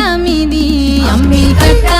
பட்டாமிதி அம்பி பட்டா